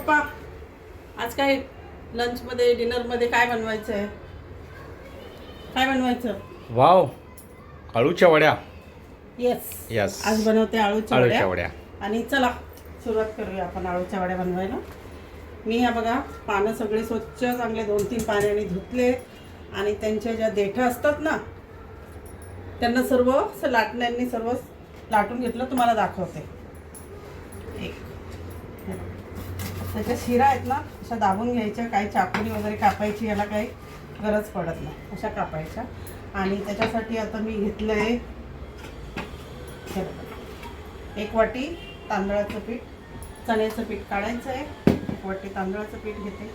पप्पा आज काय लंचमध्ये डिनरमध्ये काय बनवायचं आहे काय बनवायचं? वाव अळूच्या वड्या. Yes Yes. आज बनवते आळूच्या अळूच्या वड्या वड्या. आणि चला सुरुवात करूया आपण आळूच्या वड्या बनवायला. मी ह्या बघा पानं सगळे स्वच्छ चांगले दोन तीन पाण्याने धुतले. आणि त्यांच्या ज्या देठं असतात ना त्यांना सर्व असं लाटण्यांनी सर्व लाटून घेतलं तुम्हाला दाखवते. एक. त्याच्या शिरा आहेत ना अशा दाबून घ्यायच्या. काही चाकूनी वगैरे कापायची याला काही गरज पडत नाही. अशा कापायच्या. आणि त्याच्यासाठी आता मी घेतलं आहे एक वाटी तांदळाचं पीठ. चण्याचं पीठ काढायचं आहे. एक वाटी तांदळाचं पीठ घेते.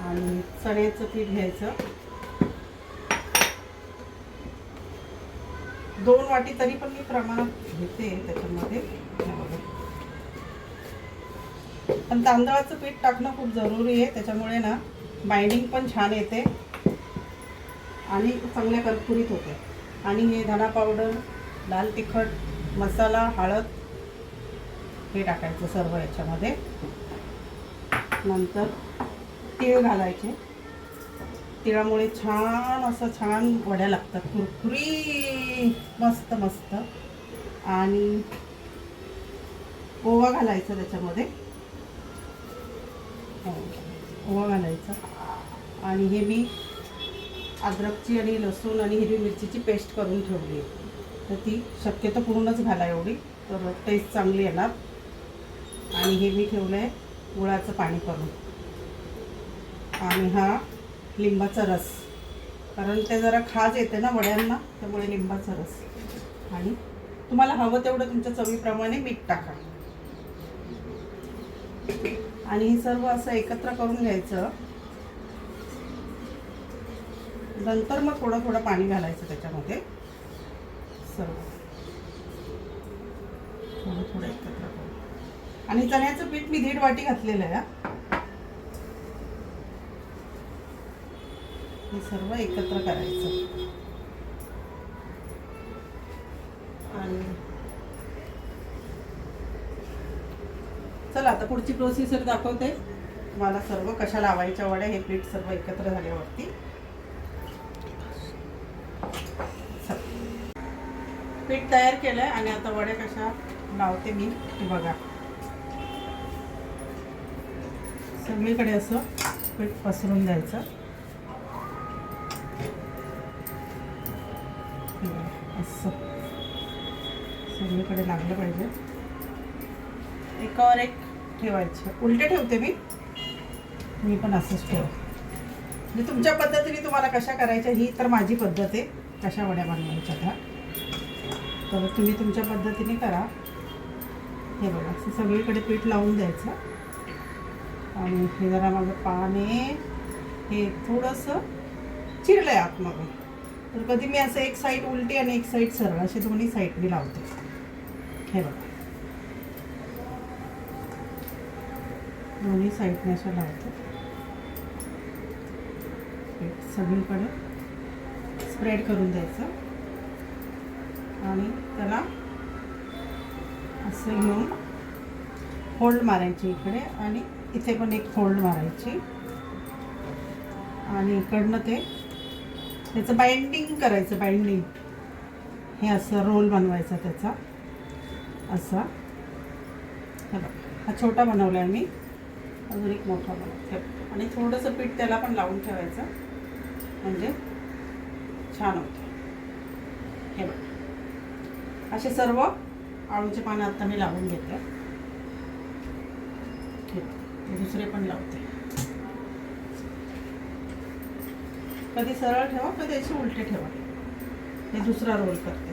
आणि चण्याचं पीठ घ्यायचं. दोन वाटी तरी पण मी प्रमाणात घेते त्याच्यामध्ये. पण तांदळाचं पीठ टाकणं खूप जरुरी आहे. त्याच्यामुळे ना बाइंडिंग पण छान येते आणि चांगल्या करपुरीत होते. आणि हे धना पावडर लाल तिखट मसाला हळद हे टाकायचं सर्व याच्यामध्ये. नंतर तीळ घालायचे. तिळामुळे छान असं छान वड्या लागतात. कुरकुरी! मस्त मस्त. आणि ओवा घालायचा त्याच्यामध्ये. हो. ओवा घालायचा. आणि हे मी अद्रकची आणि लसूण आणि हिरवी मिरचीची पेस्ट करून ठेवली आहे. तर ती शक्यतो पूर्णच घाला एवढी. तर टेस्ट चांगली येणार. आणि हे मी ठेवलं आहे गुळाचं पाणी करून. आणि हा लिंबाचा रस. कारण ते जरा खाज येते ना वड्यांना त्यामुळे लिंबाचा रस. आणि तुम्हाला हवं तेवढं तुमच्या चवीप्रमाणे मीठ टाका. आणि हे सर्व असं एकत्र करून घ्यायचं. नंतर मग थोडं थोडं पाणी घालायचं त्याच्यामध्ये. सर्व. थोडं थोडं एकत्र करून. आणि चण्याचं पीठ मी दीड वाटी घातलेलं आहे हे. सर्व एकत्र करायचं. चला आता पुढची प्रोसिजर दाखवते. तुम्हाला सर्व कशा लावायच्या वड्या हे पीठ सर्व एकत्र झाल्यावरती. पीठ तयार केलंय आणि आता वड्या कशा लावते मी ते बघा. सगळीकडे असं पीठ पसरून द्यायचं. असं. सगळीकडे लागलं पाहिजे. एकावर एक ठेवायचं. उलटे ठेवते मी. मी पण असंच ठेव म्हणजे तुमच्या पद्धतीने तुम्हाला कशा करायच्या ही तर माझी पद्धत आहे. कशा वड्या बनवायच्या त्या. तर तुम्ही तुमच्या पद्धतीने करा. हे बघा असं सगळीकडे पीठ लावून द्यायचं. आणि हे जरा माझं पाने हे थोडंसं चिरलं आहे आतमध्ये. तर कधी मी असं एक साईड उलटी आणि एक साईड सरळ असे दोन्ही साईड मी लावते. हे बघा. दोन्ही साईडने अशा लावतो सगळीकडे स्प्रेड करून द्यायचं. आणि त्याला असं घेऊन फोल्ड मारायची इकडे आणि इथे पण एक फोल्ड मारायची. आणि इकडनं ते त्याचं बाइंडिंग करायचं बाइंडिंग हे असं रोल बनवायचा त्याचा. असा. हा छोटा बनवला आहे मी. अजून एक मोठा बनवते आणि थोडंसं पीठ त्याला पण लावून ठेवायचं. म्हणजे छान होतं. हे बघा. असे सर्व आळूचे पानं आता मी लावून घेते. हे, दुसरे पण लावते. कधी सरळ ठेवा कधी असे उलटे ठेवा. हे दुसरा रोल करते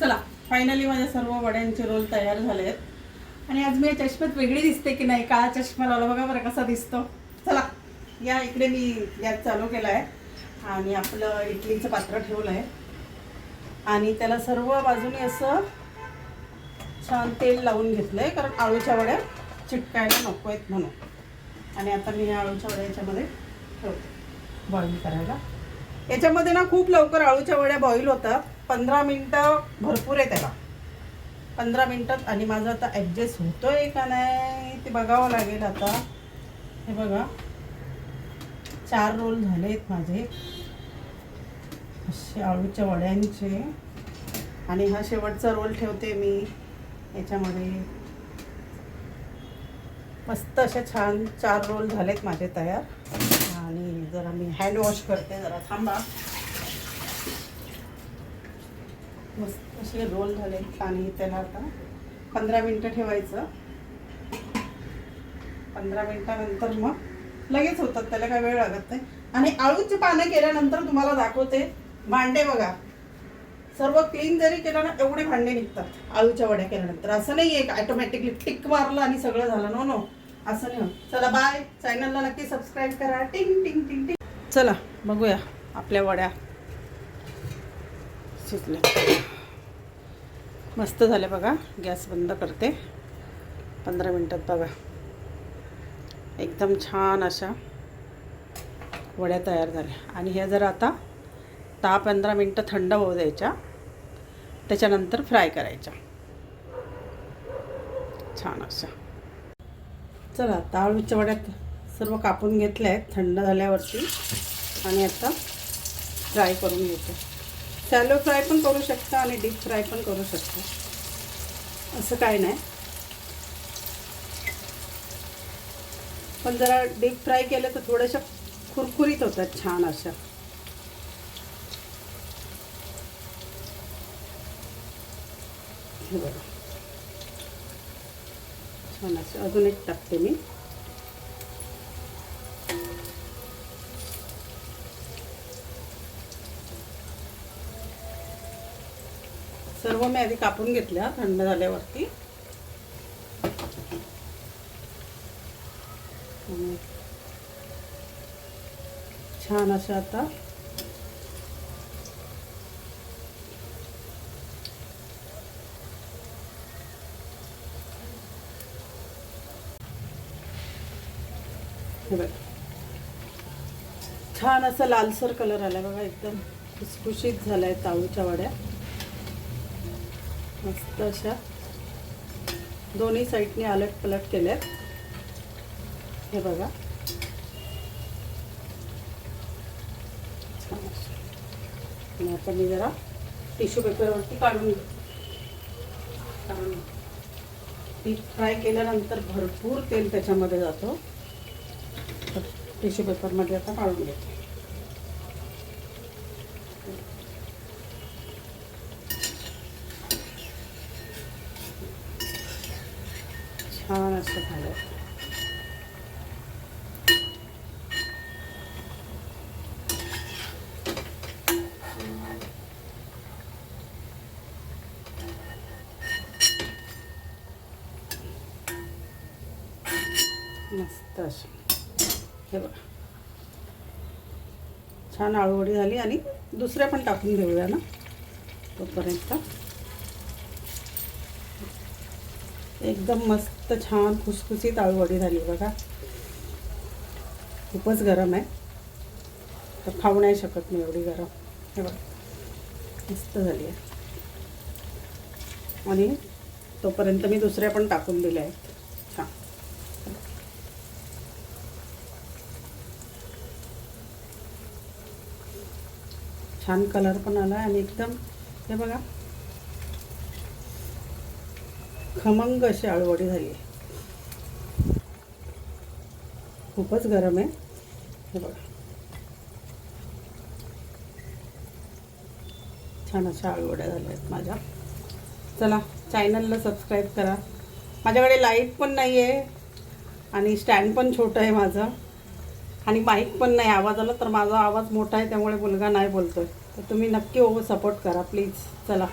चला फायनली माझ्या सर्व वड्यांचे रोल तयार झाले आहेत आणि आज मी या चष्म्यात वेगळी दिसते की नाही? काळा चष्मा लावला. बघा बरं कसा दिसतो. चला या इकडे मी गॅस चालू केला आहे आणि आपलं इडलीचं पात्र ठेवलं आहे आणि त्याला सर्व बाजूने असं छान तेल लावून घेतलं आहे कारण आळूच्या वड्या चिटकायला नको आहेत म्हणून. आणि आता मी या आळूच्या वड्या याच्यामध्ये ठेवते. बॉईल करायला. याच्यामध्ये ना खूप लवकर आळूच्या वड्या बॉईल होतात. पंधरा मिनटं भरपूर आहे त्याला. पंधरा मिनटात आणि माझं आता ॲडजस्ट आहे का नाही ते बघावं लागेल आता. हे बघा. चार रोल झाले आहेत माझे. असे आळूच्या वड्यांचे. आणि हा शेवटचा रोल ठेवते मी. याच्यामध्ये मस्त असे छान चार रोल झालेत माझे तयार. आणि जरा मी हँड वॉश करते जरा थांबा. मस्त असे रोल झाले आणि त्याला आता पंधरा मिनटं ठेवायचं. पंधरा मिनटानंतर मग लगेच होतात त्याला काय वेळ लागत नाही. आणि आळूची पानं केल्यानंतर तुम्हाला दाखवते भांडे बघा. सर्व क्लीन जरी केलं ना एवढे भांडे निघतात आळूच्या वड्या केल्यानंतर. असं नाही आहे ऑटोमॅटिकली ॲटोमॅटिकली टिक मारलं आणि सगळं झालं. नो नो असं नाही होत. चला बाय चॅनलला नक्की सबस्क्राईब करा. टिंग टिंग टिंग टिंग चला बघूया आपल्या वड्या. शिजले. मस्त झाले बघा. गॅस बंद करते. पंधरा मिनटात बघा. एकदम छान अशा वड्या तयार झाल्या. आणि ह्या जर आता दहा पंधरा मिनटं थंड होऊ द्यायच्या. त्याच्यानंतर फ्राय करायच्या. छान अशा. चला आता आळूच्या वड्यात सर्व कापून घेतल्या आहेत थंड झाल्यावरती. आणि आता फ्राय करून घेतो. सॅलो फ्राय पण करू शकता आणि डीप फ्राय पण करू शकता. असं काय नाही. पण जरा डीप फ्राय केलं तर थोड्याशा कुरकुरीत होतात छान अशा. हे बघा. छान असं अजून एक टाकते मी. सर्व मी आधी कापून घेतल्या थंड झाल्यावरती. छान अशा आता. छान असा लालसर कलर आला बघा एकदम खुसखुशीत झालाय ताऊच्या वड्या. मस्त अशा दोन्ही साईडने आलट पलट केल्यात हे बघा. आता मी जरा टिश्यू पेपरवरती काढून घेते. डीप फ्राय केल्यानंतर भरपूर तेल त्याच्यामध्ये जातो. टिश्यू पेपरमध्ये आता काढून घेतो. मस्त झालं. मस्त अशी. हे बघा. छान आळूवडी झाली आणि दुसऱ्या पण टाकून घेऊया ना तोपर्यंत. एकदम मस्त छान खुसखुशीत आळूवडी झाली बघा. खूपच गरम आहे. तर खाऊ नाही शकत मी एवढी गरम. हे बघा मस्त झाली आहे. आणि तोपर्यंत मी दुसऱ्या पण टाकून दिल्या आहेत. छान छान कलर पण आला आणि एकदम हे बघा खमंग अशी आळूवडी झाली. आहे खूपच गरम आहे. हे बघा. छान अशा आळूवड्या झाल्या आहेत माझ्या. चला चॅनलला सबस्क्राईब करा. माझ्याकडे लाइट पण नाही आहे आणि स्टँड पण छोटं आहे माझं. आणि माईक पण नाही. आवाज आला तर माझा आवाज मोठा आहे त्यामुळे मुलगा नाही बोलतोय. तर तुम्ही नक्की हो सपोर्ट करा प्लीज चला.